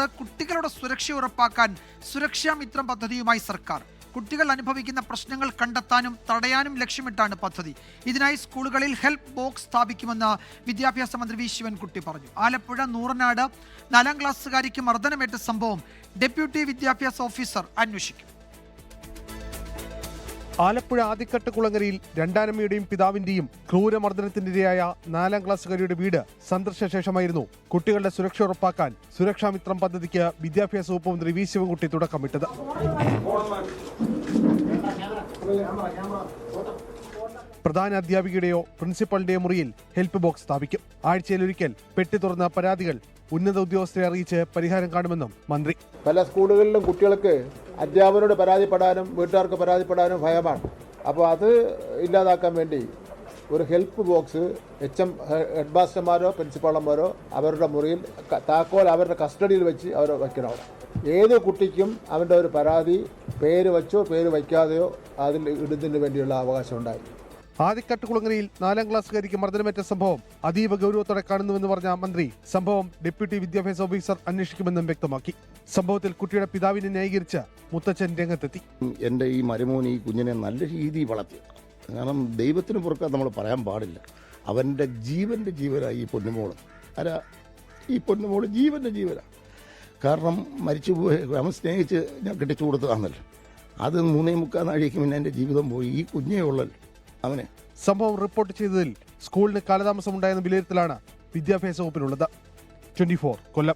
സംസ്ഥാനത്ത് കുട്ടികളുടെ സുരക്ഷ ഉറപ്പാക്കാൻ സുരക്ഷാ മിത്രം പദ്ധതിയുമായി സർക്കാർ. കുട്ടികൾ അനുഭവിക്കുന്ന പ്രശ്നങ്ങൾ കണ്ടെത്താനും തടയാനും ലക്ഷ്യമിട്ടാണ് പദ്ധതി. ഇതിനായി സ്കൂളുകളിൽ ഹെൽപ്പ് ബോക്സ് സ്ഥാപിക്കുമെന്ന് വിദ്യാഭ്യാസ മന്ത്രി വി. ശിവൻകുട്ടി പറഞ്ഞു. ആലപ്പുഴ നൂറനാട് നാലാം ക്ലാസ്സുകാരിക്ക് മർദ്ദനമേറ്റ സംഭവം ഡെപ്യൂട്ടി വിദ്യാഭ്യാസ ഓഫീസർ അന്വേഷിക്കും. ആലപ്പുഴ ആദിക്കട്ട് കുളങ്ങരയിൽ രണ്ടാനമ്മയുടെയും പിതാവിന്റെയും ക്രൂരമർദ്ദനത്തിനിരയായ നാലാം ക്ലാസ്സുകാരിയുടെ വീട് സന്ദർശന ശേഷമായിരുന്നു കുട്ടികളുടെ സുരക്ഷ ഉറപ്പാക്കാൻ സുരക്ഷാമിത്രം പദ്ധതിക്ക് വിദ്യാഭ്യാസ വകുപ്പ് മന്ത്രി വി ശിവൻകുട്ടി തുടക്കമിട്ടത്. പ്രധാന അധ്യാപികയുടെയോ പ്രിൻസിപ്പളിന്റെയോ മുറിയിൽ ഹെൽപ്പ് ബോക്സ് സ്ഥാപിക്കും. ആഴ്ചയിലൊരിക്കൽ പെട്ടി തുറന്ന പരാതികൾ ഉന്നത ഉദ്യോഗസ്ഥരെ അറിയിച്ച് പരിഹാരം കാണുമെന്നും മന്ത്രി. പല സ്കൂളുകളിലും കുട്ടികൾക്ക് അധ്യാപകരോട് പരാതിപ്പെടാനും വീട്ടുകാർക്ക് പരാതിപ്പെടാനും ഭയമാണ്. അപ്പോൾ അത് ഇല്ലാതാക്കാൻ വേണ്ടി ഒരു help box H M head മാസ്റ്റർമാരോ പ്രിൻസിപ്പാളന്മാരോ അവരുടെ മുറിയിൽ താക്കോൽ അവരുടെ കസ്റ്റഡിയിൽ വെച്ച് അവർ വയ്ക്കണം. ഏത് കുട്ടിക്കും അവന്റെ ഒരു പരാതി പേര് വെച്ചോ പേര് വയ്ക്കാതെയോ അതിൽ ഇടുന്നതിന് വേണ്ടിയുള്ള അവകാശം ഉണ്ടായി. ആദിക്കട്ട് കുളങ്ങരയിൽ നാലാം ക്ലാസ്സുകാരിക്ക് മർദ്ദനമേറ്റ സംഭവം അതീവ ഗൗരവത്തോടെ കാണുന്നുവെന്ന് പറഞ്ഞ മന്ത്രി. സംഭവം ഡെപ്യൂട്ടി വിദ്യാഭ്യാസ ഓഫീസർ അന്വേഷിക്കുമെന്നും വ്യക്തമാക്കി. സംഭവത്തിൽ കുട്ടിയുടെ പിതാവിനെ ന്യായീകരിച്ച് മുത്തച്ഛൻ രംഗത്തെത്തി. എന്റെ ഈ മരുമോൻ ഈ കുഞ്ഞിനെ നല്ല രീതിയിൽ വളർത്തി. കാരണം ദൈവത്തിന് പുറത്ത് നമ്മൾ പറയാൻ പാടില്ല. അവന്റെ ജീവന്റെ ജീവനായി ഈ പൊന്നുമോൾ. അല്ല ഈ പൊന്നുമോൾ ജീവന്റെ ജീവനാണ് കാരണം മരിച്ചു പോയി അവൻ സ്നേഹിച്ച് ഞാൻ കെട്ടിച്ചു കൊടുത്തതാണല്ലോ. അത് മൂന്നേ മുക്കാൽ നാഴിക്ക് പിന്നെ എന്റെ ജീവിതം പോയി. ഈ കുഞ്ഞേ ഉള്ളല്ലോ. അവനെ. സംഭവം റിപ്പോർട്ട് ചെയ്തതിൽ സ്കൂളിന് കാലതാമസം ഉണ്ടായെന്ന വിലയിരുത്തലാണ് വിദ്യാഭ്യാസ വകുപ്പിനുള്ളത്. ട്വന്റി കൊല്ലം.